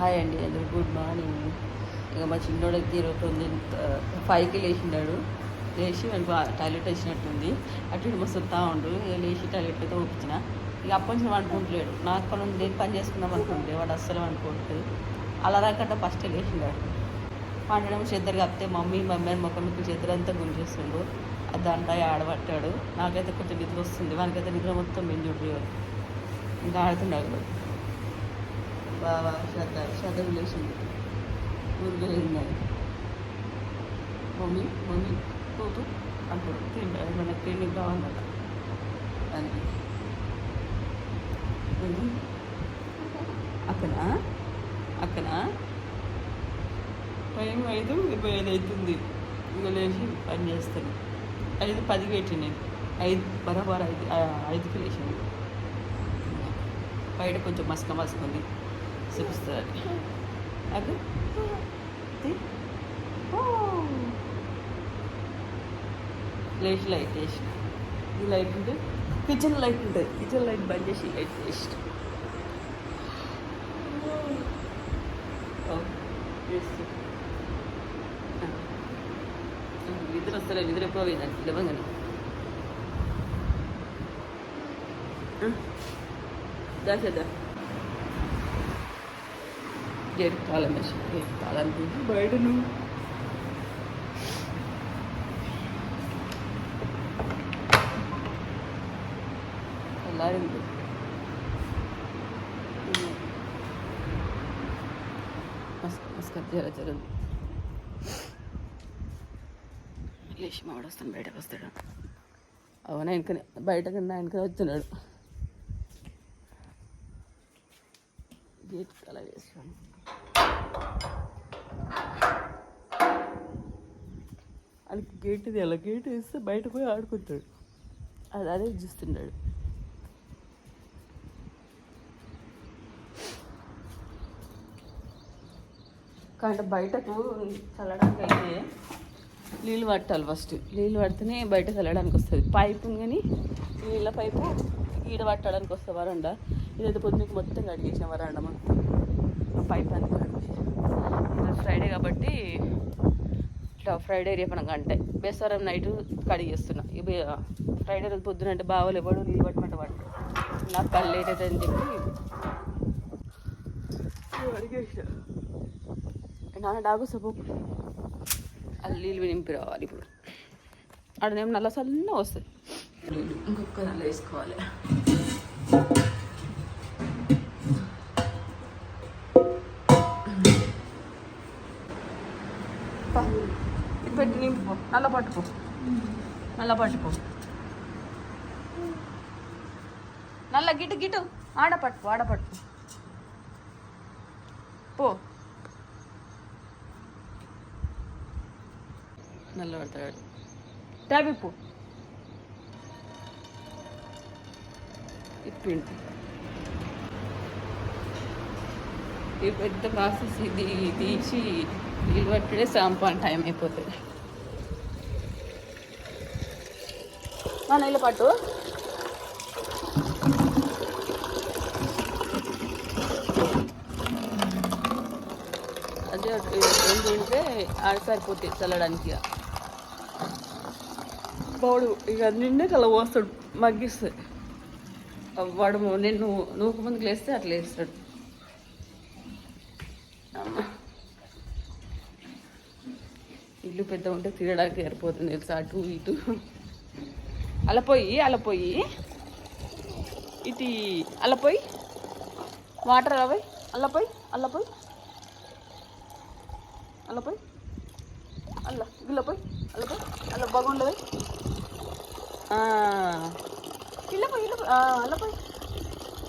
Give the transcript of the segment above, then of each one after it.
Hi అండి అందరు good morning. ఇక మా చిన్నోడికి తొమ్మిది ఫైవ్కి లేచినాడు లేచి మనకు టాయిలెట్ వేసినట్టుంది అటు ఇటు మస్తు ఉండు ఇక లేచి టాయిలెట్ అయితే ఊపించిన ఇక అప్పటి నుంచి అనుకుంటలేడు నాకు పని ఉంది నేను పని చేసుకుందాం అనుకుంటే వాడు అస్సలు వండుకోవట్లేదు అలా రాకుండా ఫస్ట్ లేచినాడు పండడం చెద్దరు కప్పితే మమ్మీ మమ్మీ అని మొక్క మీకు అంతా గుంజేస్తుండు. అది దాంట్లో ఆడబట్టాడు నాకైతే కొంచెం నిద్ర వస్తుంది. వానికైతే నిద్ర మొత్తం మెంజుడు ఇంకా ఆడుతున్నాడు. బాగా శ్రద్ధ శ్రద్ధ లేచింది ఊరికి వెళ్ళిందని మమ్మీ మమ్మీ తోతు అంటాడు తింటాడు మనకు తిండి దానికి ఏంది? అక్కనా అక్కనా టైం ఐదు ఇరవై ఐదు అవుతుంది ఇక లేచి పని చేస్తాను. ఐదు పదికి పెట్టింది. ఐదు బరాబర్ ఐదు ఐదుకి లేచింది. బయట కొంచెం మసక మసక ఉంది చూపిస్తుంది అది ఇది. ఓ. లేచి లైట్ వేసిన ఈ లైట్ ఉంటే కిచెన్ లైట్ ఉంటుంది కిచెన్ లైట్ బంద్ చేసి ఈ లైట్ వేసిన ఓ, వేస్తూ. ఆ. నిద్ర వస్తలే నిద్ర ఎప్పుడో పోయిందండి లేవగానే దాచేద్దా గేట్ తాళం వేసి గేట్ తాళం తీసి బయట నువ్వు. తెల్లారింది మస్క్ మస్కర్ జర జరుంది లేచి మావాడు వస్తాను బయటకు వస్తాడు. అవునా వెనకనే బయట కింద వెనకనే వస్తున్నాడు గేట్ అలా వేసాను వాళ్ళకి గేట్ ఇది అలా గేట్ వేస్తే బయట పోయి ఆడుకుంటాడు. అది అదే చూస్తున్నాడు. కానీ బయటకు చల్లడానికి అయితే నీళ్ళు పట్టాలి ఫస్ట్. నీళ్ళు పడితేనే బయట చల్లడానికి వస్తుంది. పైపు కానీ నీళ్ళ పైపు ఈడ పట్టడానికి వస్తుంది వరండా. ఇదైతే పొద్దున్నకి మొత్తం కడిగేసిన వరండా మొత్తం ఆ పైప్ అంతా కడిగేసిన ఈరోజు ఫ్రైడే కాబట్టి ఇట్లా ఫ్రైడే రేపన గంటే బేస్వరం నైట్ కడిగేస్తున్నా ఇవి ఫ్రైడే రోజు పొద్దున అంటే బావలు ఎవడు నీళ్ళు పట్టమంట పట్టు నాకు కళ్ళు లేట్ అని చెప్పి నాన్న డాగు సబ్బు. అది నీళ్ళు నింపి రావాలి ఇప్పుడు. ఆడనేమో నల్ల సన్న వస్తుంది. ఇంకొక నల్ల వేసుకోవాలి. నల్ల పట్టుకో నల్ల పట్టుకో నల్ల గిటు గిటు. ఆడ పట్టుకో ఆడ పట్టుకో పో. నల్ల పడతాడు. ట్యాబ్ ఇప్పిండి ఈ పెద్ద ప్రాసెస్ ఇది తీసి నీళ్ళు పట్టుడే సాంపాన్ టైం అయిపోతుంది. మా నీళ్ళు పట్టు అదే ఏం తింటే ఆడ సరిపోతాయి చల్లడానికి ఇక. వాడు ఇక నిన్నే కల పోస్తాడు మగ్గిస్తాడు వాడు నేను నూకు ముందుకు లేస్తే అట్లా వేస్తాడు అమ్మ. ఇల్లు పెద్ద ఉంటే తిరగడానికి సరిపోతుంది తెలుసా అటు ఇటు అలా పోయి అలా పోయి ఇది అలా పోయి వాటర్ అలా పోయి అలా పోయి అలా పోయి అలా పోయి అల్ల గిల్ల పోయి అల్ల పోయి అల్ల బాగుండదు. ఇల్ల పోయి ఇల్ల పోయి పోయి.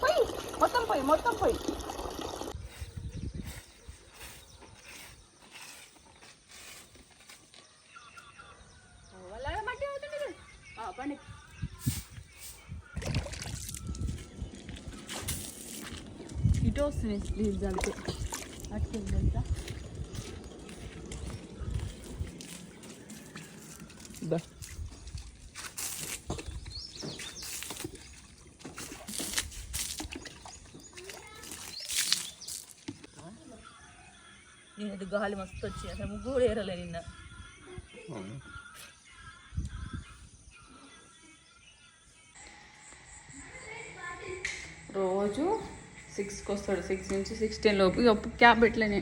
పోయి మొత్తం పోయి మొత్తం పోయి మట్టి అవుతుంది కదా. ఆ, పండి ఇటు వస్తున్నాయి ప్లీజ్ అంతే అట్టుకెళ్ళి వెళ్తా దా గాలి మస్తు వచ్చి అసలు ముగ్గు ఏరలే నిన్న రోజు సిక్స్కి వస్తాడు సిక్స్ నుంచి సిక్స్టీన్ లోపు. ఇక క్యాబ్ పెట్టలేనే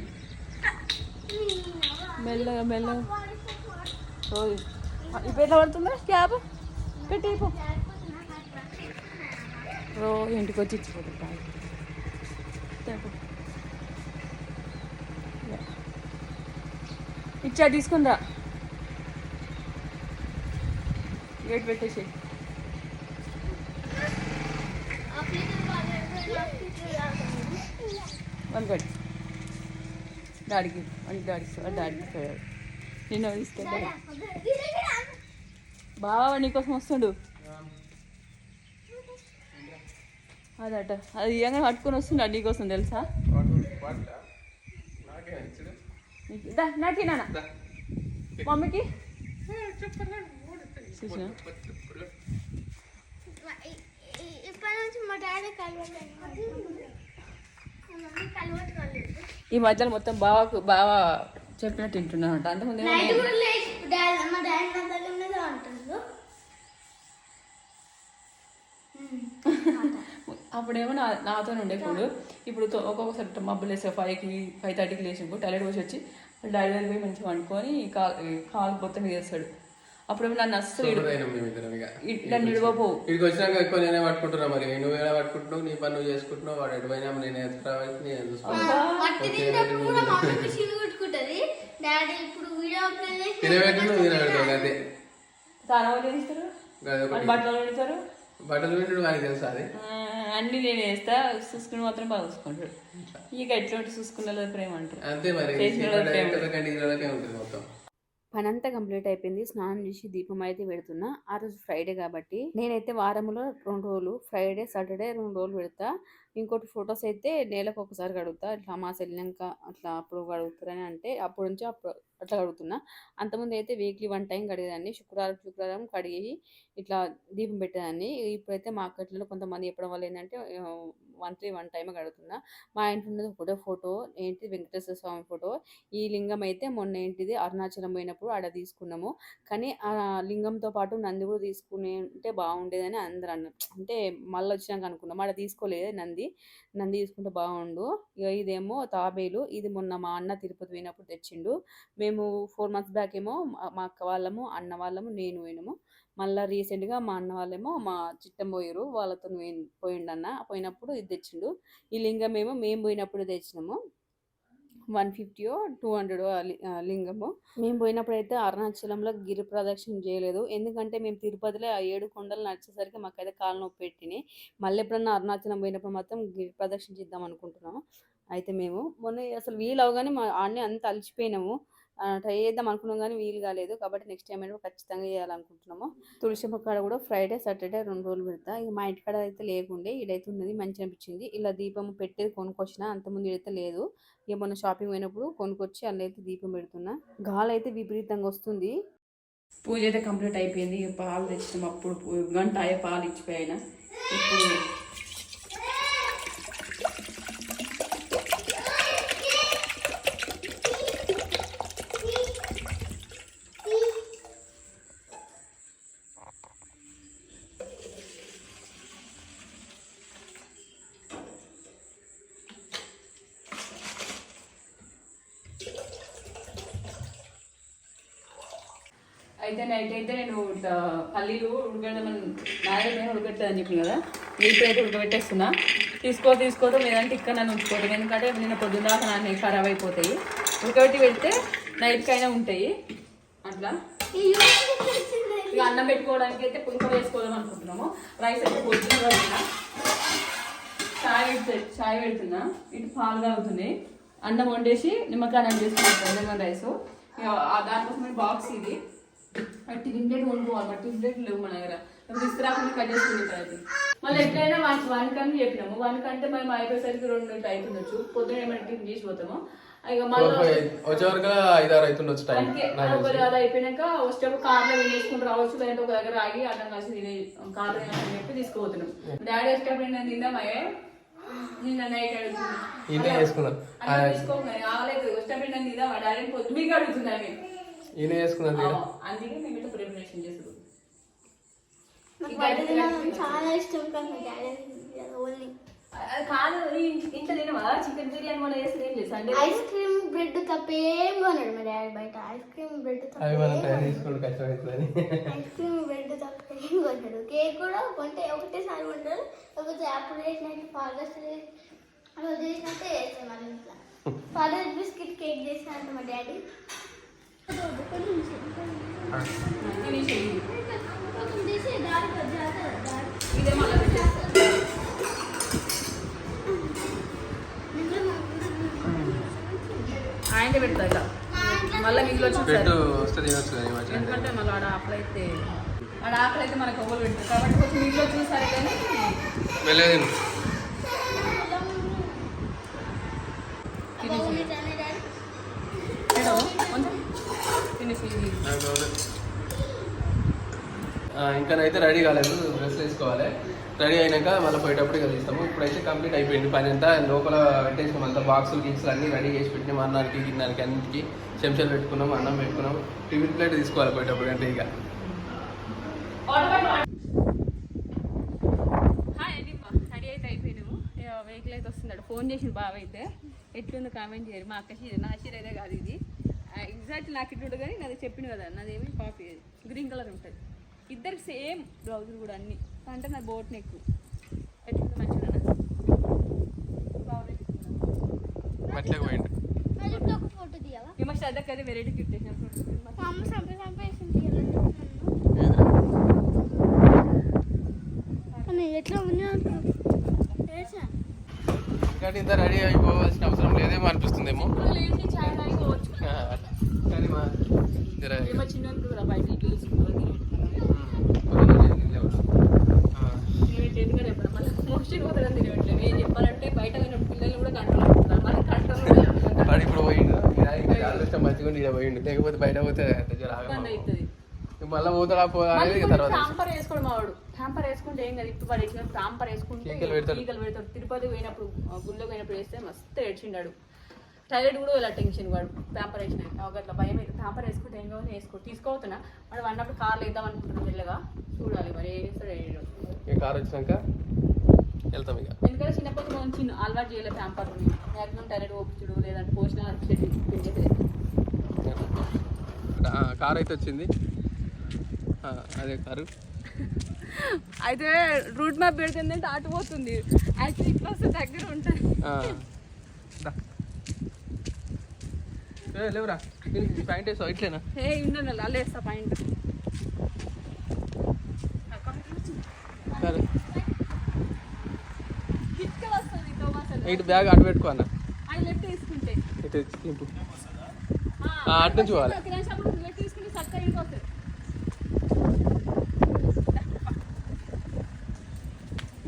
మెల్లగా మెల్లగా. రోజు ఇప్పుడు ఎట్లా పడుతుందా క్యాబ్ పెట్టి రో రోజు ఇంటికి వచ్చి ఇచ్చిపోతుంది ఇచ్చా తీసుకుందా? గేట్ పెట్టేసి వన్ గడి డాడీకి వన్ డాడీకి ఇస్తా డాడీకి ఇస్తాడు నిన్న తీసుకెళ్ళాడు బావా నీకోసం వస్తుండు. అదట అది ఇవ్వగానే పట్టుకొని వస్తుండ నీకోసం తెలుసా? నీకు- నాన్న. మమ్మీకి? చూసినా? ఇప్పటి నుంచి మా డాడీ కలవాలి మా మమ్మీ కలవట్టు కాలేదు ఈ మధ్యలో మొత్తం బావకు బావ చెప్పినట్టు తింటున్నాడు అంతకుముందు ఏమో నైట్ నేను- కూడా లేచి డాడీ మా డాడీ నా దగ్గర ఉన్నదే అంటుండు. అప్పుడేమో నా నాతో ఉండేప్పుడు ఇప్పుడు. ఒక్కొక్కసారి మబ్బులు వేసే ఫైవ్కి ఫైవ్ థర్టీకి లేచినప్పుడు టాయిలెట్ పోసి వచ్చి డాడీ దగ్గర పోయి మంచిగా వండుకొని కాలు కాలు మొత్తం చేస్తాడు అప్పుడేమో నన్ను అస్సలు నన్ను ఇడవపోవు ఇక్కడికి వచ్చినాక ఎక్కువ నేనే పట్టుకుంటున్నా మరి. నువ్వు ఎలా పట్టుకుంటున్నావు? నీ పని నువ్వు చేసుకుంటున్నావు? వాడు ఎటు పోయినా నేను ఒకటి. బట్టలు పెట్టడు వానికి తెలుసు అది? అన్నీ నేను వేస్తా చూసుకుని మాత్రం బాగా చూసుకుంటాడు. ఇక ఎట్లాంటి చూసుకున్న ప్రేమ అంటారు అంతే మరి. ఉంటుంది మొత్తం. పని కంప్లీట్ అయిపోయింది. స్నానం చేసి దీపం అయితే పెడుతున్నా. ఆ రోజు ఫ్రైడే కాబట్టి నేనైతే వారంలో రెండు రోజులు ఫ్రైడే సాటర్డే రెండు రోజులు పెడతా. ఇంకోటి ఫొటోస్ అయితే నెలకు ఒకసారి కడుగుతా. ఇట్లా అమాస వెళ్ళినాక అట్లా అప్పుడు కడుగుతారని అంటే అప్పుడు నుంచి అప్పుడు అట్లా కడుగుతున్నా. అంతకుముందు అయితే వీక్లీ వన్ టైం కడిగేదాన్ని. శుక్రవారం శుక్రవారం కడిగి ఇట్లా దీపం పెట్టేదాన్ని. ఇప్పుడైతే మా అక్కట్లో కొంతమంది చెప్పడం వల్ల ఏంటంటే మంత్లీ వన్ టైం కడుగుతున్నా. మా ఇంట్లో ఉన్నది ఒకటే ఫోటో ఏంటి వెంకటేశ్వర స్వామి ఫోటో. ఈ లింగం అయితే మొన్న ఏంటిది అరుణాచలం పోయినప్పుడు ఆడ తీసుకున్నాము. కానీ ఆ లింగంతో పాటు నంది కూడా తీసుకుని ఉంటే బాగుండేదని అందరూ అన్నారు అంటే మళ్ళీ వచ్చినాక అనుకున్నాం. ఆడ తీసుకోలేదు నంది. నంది తీసుకుంటే బాగుండు. ఇక ఇదేమో తాబేలు ఇది మొన్న మా అన్న తిరుపతి పోయినప్పుడు తెచ్చిండు. మేము ఫోర్ మంత్స్ బ్యాక్ ఏమో మా- అక్క వాళ్ళము అన్న వాళ్ళము నేను పోయినాము. మళ్ళీ రీసెంట్గా మా అన్న వాళ్ళేమో మా చిట్టం పోయారు వాళ్ళతో పోయి- పోయిండు అన్న పోయినప్పుడు ఇది తెచ్చిండు. ఈ లింగం ఏమో మేము పోయినప్పుడు తెచ్చినాము. వన్ ఫిఫ్టీయో టూ హండ్రెడ్ లింగము. మేము పోయినప్పుడు అయితే అరుణాచలంలో గిరి ప్రదక్షిణ చేయలేదు. ఎందుకంటే మేము తిరుపతిలో ఆ ఏడు కొండలు నడిచేసరికి మాకైతే కాలు నొప్పి పెట్టినాయి. మళ్ళీ ఎప్పుడన్నా అరుణాచలం పోయినప్పుడు మాత్రం గిరి ప్రదక్షిణ చేద్దాం అనుకుంటున్నాము. అయితే మేము మొన్న అసలు వీలు అవగానే మా ఆడనే అంత అలసిపోయినాము. ట్రై చేద్దాం అనుకున్నాం కానీ వీలు కాలేదు. కాబట్టి నెక్స్ట్ టైం అయినా ఖచ్చితంగా చేయాలనుకుంటున్నాము. తులసి మొక్కడ కూడా ఫ్రైడే సాటర్డే రెండు రోజులు పెడతా. ఇక మా ఇంటికాడ అయితే లేకుండే ఇదైతే ఉన్నది మంచి అనిపించింది. ఇలా దీపం పెట్టేది కొనుక్కొచ్చిన అంతకుముందు అయితే లేదు. ఇక మొన్న షాపింగ్ పోయినప్పుడు కొనుక్కొచ్చి అందులో అయితే దీపం పెడుతున్నా. గాలి అయితే విపరీతంగా వస్తుంది. పూజ అయితే కంప్లీట్ అయిపోయింది. పాలు తెచ్చినాం అప్పుడు. గంట అయ్యే పాలు ఇచ్చిపోయినా. ఇప్పుడు అయితే నైట్ అయితే నేను పల్లీలు ఉడకడమని నాయన ఉడకట్టదని చెప్పిన కదా ఇప్పుడైతే ఉడకబెట్టేస్తున్నా. తీసుకో తీసుకోవడం లేదంటే ఇక్కడ నన్ను ఉంచుకోవడం ఎందుకంటే నిన్న పొద్దున్న దాకా నాన్న ఖరాబ్ అయిపోతాయి. ఉడకబెట్టి పెడితే నైట్కి అయినా ఉంటాయి. అట్లా. ఇక అన్నం పెట్టుకోవడానికి అయితే పులిహోర వేసుకోదాం అనుకుంటున్నాము. రైస్ అయితే పొద్దున పెడుతున్నా. చాయ్ చాయ్ పెడుతున్నా. ఇటు పాలు తాగుతుంది అన్నం వండేసి నిమ్మకాయ అన్నం చేసుకుంటాం లెమన్ రైస్ దానికోసం బాక్స్ ఇది. టిఫిన్ ప్లేట్ కొనుక్కోవాలి మరి టిఫిన్ ప్లేట్ లేవు మన దగ్గర. తీసుకురాకుండా కట్ చేసుకుని అది మళ్ళీ ఎట్లయినా వానికి వానికని చెప్పినాము. వానికంటే మేము అయిపోయేసరికి రెండు అయిపోవచ్చు పొద్దున ఏమైనా టిఫిన్ చేసి పోతాము. ఇక మళ్ళీ అవుతుండొచ్చు అది అయిపోయినాక వచ్చేటప్పుడు కార్లో వేసుకుని రావచ్చు. లేదంటే ఒక దగ్గర ఆగి అన్నం కలిసి తినే కార్లో తినని చెప్పి తీసుకుపోతున్నాం. డాడీ వచ్చేటప్పుడు నేను తిందామయ్యే నిన్న నైట్ అడుగుతున్నా. ఈయన వేసుకున్నాం ఆ, అన్నం తీసుకోగానే ఆవలేదు ఇష్టపడిన మీద మా డాడీ పొద్దు మీకు అడుగుతున్నా మేము ఈయన వేసుకున్నాం తీరా అందుకే మేము ఇట్లా ప్రిపరేషన్ చేస్తున్నాం నాకు బయట తినడం చాలా ఇష్టం కాదు ఇంట్లో తినవా? చికెన్ బిర్యానీ మన ఏం ఐస్ క్రీమ్ బ్రెడ్ తప్ప ఏం కొన్నాడు మా డాడీ బయట. ఐస్ క్రీమ్ బ్రెడ్ తప్ప అవి మనం తయారు చేసుకోవడం కష్టమవుతుందని ఐస్ క్రీమ్ బ్రెడ్ తప్ప ఏం కొన్నాడు కేక్ కూడా కొంటే ఒకటేసారి కొంటాడు లేకపోతే యాపిల్ వేసినట్టు ఫాదర్స్ అలా చేసినట్టే చేస్తాం మన ఇంట్లో. ఫాదర్ బిస్కెట్ కేక్ చేసినట్టు మా డాడీ. ఆయన పెడతా ఇట్లా. మళ్ళీ మిగిలి వచ్చి ఎందుకంటే మళ్ళీ ఆడ ఆకలి అయితే ఆడ ఆకలి అయితే మనకు ఒవ్వలు పెడతారు? కాబట్టి కొంచెం మిగిలి వచ్చి సరే కానీ వెళ్ళేది తిను. కొంచెం ఆ, ఇంకానైతే రెడీ కాలేదు డ్రెస్ వేసుకోవాలి. రెడీ అయినాక మళ్ళీ పోయేటప్పుడు ఇక తీస్తాము ఇప్పుడైతే కంప్లీట్ అయిపోయింది పని అంతా. లోపల పెట్టేసినాం అంతా బాక్సులు గిక్సులు అన్నీ రెడీ చేసి పెట్టినాం. అన్నానికి గిన్నానికి అన్నిటికి చెంచాలు పెట్టుకున్నాం అన్నం పెట్టుకున్నాం. టిఫిన్ ప్లేట్ తీసుకోవాలి పోయేటప్పుడు అంటే ఇక. అయితే వెహికల్ అయితే వస్తున్నాడు ఫోన్ చేసిన బావ అయితే. ఎట్లుందో కామెంట్ చేయరు. మా అక్క చీర నా చీర అయితే కాదు ఇది. ఎగ్జాక్ట్ నాకు ఇటు కానీ నాది చెప్పిన కదా నాదేమి కాపీ అది. గ్రీన్ కలర్ ఉంటుంది. ఇద్దరికి సేమ్ బ్లౌజులు కూడా అన్ని. అంటే నా బోట్ నెక్ ఎట్లుంది మంచిగా శ్రద్ధకి వెరైటీ గిఫ్ట్ ఎట్లా ఉంది ఇంకా ఇంత రెడీ అయిపోవాల్సిన అవసరం లేదేమో అనిపిస్తుందేమో. కానీ మా బయట చెప్పాలంటే బయట కూడా కంట్రోల్ కంట్రోల్ వాడు ఇప్పుడు పోయిండు మంచిగా పోయిండు లేకపోతే బయట పోతే మళ్ళీ పోతాడా పోదా అనేది తర్వాత టాంపర్ వేసుకోవడం మావాడు టాంపర్ వేసుకుంటే ఏం కాదు ఇప్పుడు పడేసిన టాంపర్ వేసుకుంటే పెడతాడు. తిరుపతి పోయినప్పుడు గుళ్ళో పోయినప్పుడు వేస్తే మస్తు ఏడ్చిండాడు టాయిలెట్ కూడా ఇలా టెన్షన్ వాడు టాంపర్ వేసిన ఒక అట్లా భయం అయితే టాంపర్ వేసుకుంటే ఏం కావాలి? వేసుకో తీసుకోవతున్నా వాడు అన్నప్పుడు కార్లో వేద్దాం అనుకుంటున్నాం మెల్లగా. చూడాలి మరి ఏం చేస్తాడు కార్ వచ్చినాక వెళ్తాం ఇక. ఎందుకంటే చిన్నప్పటి నుంచి చిన్న అలవాటు చేయలేదు ప్యాంపర్ మ్యాక్సిమం టాయిలెట్ ఓపించుడు లేదంటే పోషణ కార్ అయితే వచ్చింది. అదే కారు. అయితే రూట్ మ్యాప్ పెడుతుందంటే అటు పోతుంది. ఇట్లా వస్తే దగ్గర ఉంటుంది. లేవురా. ప్యాంట్ వేసావు ఇట్లేనా ఏ ఉండండి అలా వేస్తా పాయింట్. సరే. ఇటు బ్యాగ్ అటు పెట్టుకో అన్న. ఇటు తింపు. అటు నుంచి పోవాలి. ఒక నిమిషం అప్పుడు లెఫ్ట్ తీసుకుంటే చక్కగా ఇంటికి వస్తుంది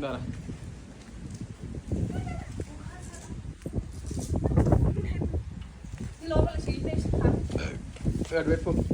దారా ఈ లోపల